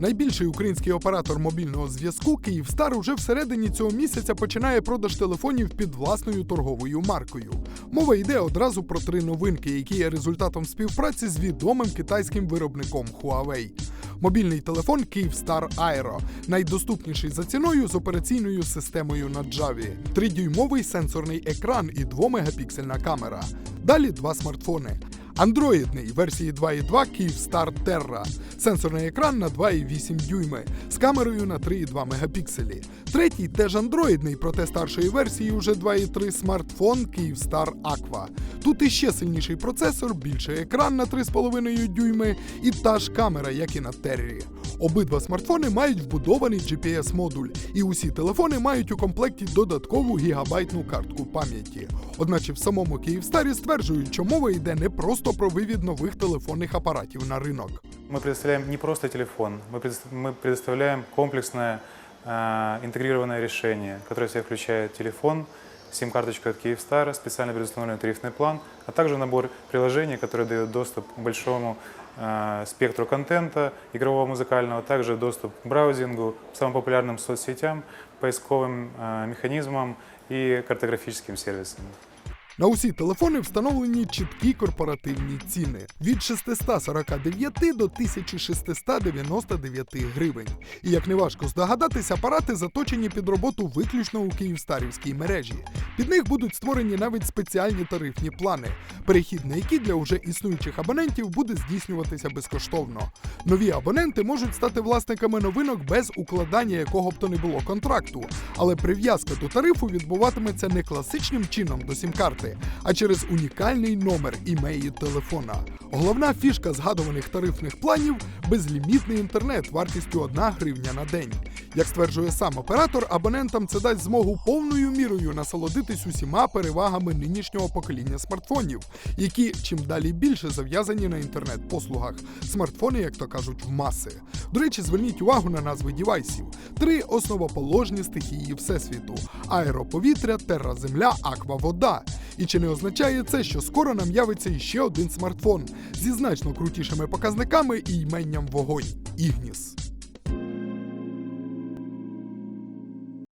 Найбільший український оператор мобільного зв'язку Київстар уже всередині цього місяця починає продаж телефонів під власною торговою маркою. Мова йде одразу про три новинки, які є результатом співпраці з відомим китайським виробником Huawei. Мобільний телефон Kyivstar Aero, найдоступніший за ціною з операційною системою на Java, 3-дюймовий сенсорний екран і 2-мегапіксельна камера. Далі два смартфони. Андроїдний версії 2.2 Kyivstar Terra, сенсорний екран на 2,8 дюйми з камерою на 3,2 мегапікселі. Третій теж андроїдний, проте старшої версії уже 2.3 смартфон Kyivstar Aqua. Тут іще сильніший процесор, більший екран на 3,5 дюйми і та ж камера, як і на Terry. Обидва смартфони мають вбудований GPS-модуль, і усі телефони мають у комплекті додаткову гігабайтну картку пам'яті. Одначе в самому Київстарі стверджують, що мова йде не просто про вивід нових телефонних апаратів на ринок. Мы предоставляем не просто телефон, мы предос- мы предоставляем комплексное э, интегрированное решение, которое в себя включает телефон, сим-карточку от Kyivstar, специально предустановленный тарифный план, а также набор приложений, который дает доступ к большому э, спектру контента, игрового музыкального, также доступ к браузингу, самым популярным соцсетям, поисковым э, механизмам и картографическим сервисам. На усі телефони встановлені чіткі корпоративні ціни від 649 до 1699 гривень. І як неважко здогадатись, апарати заточені під роботу виключно у київстарівській мережі. Під них будуть створені навіть спеціальні тарифні плани, перехід на які для уже існуючих абонентів буде здійснюватися безкоштовно. Нові абоненти можуть стати власниками новинок без укладання якого б то не було контракту, але прив'язка до тарифу відбуватиметься не класичним чином до сім-карти, а через унікальний номер імеї телефона. Головна фішка згадуваних тарифних планів безлімітний інтернет вартістю 1 гривня на день. Як стверджує сам оператор, абонентам це дасть змогу повною мірою насолодитись усіма перевагами нинішнього покоління смартфонів, які чим далі більше зав'язані на інтернет-послугах. Смартфони, як то кажуть, в маси. До речі, зверніть увагу на назви дівайсів: три основоположні стихії всесвіту: аероповітря, терра земля, аква вода. І чи не означає це, що скоро нам явиться іще один смартфон зі значно крутішими показниками і йменням вогонь Ігніс?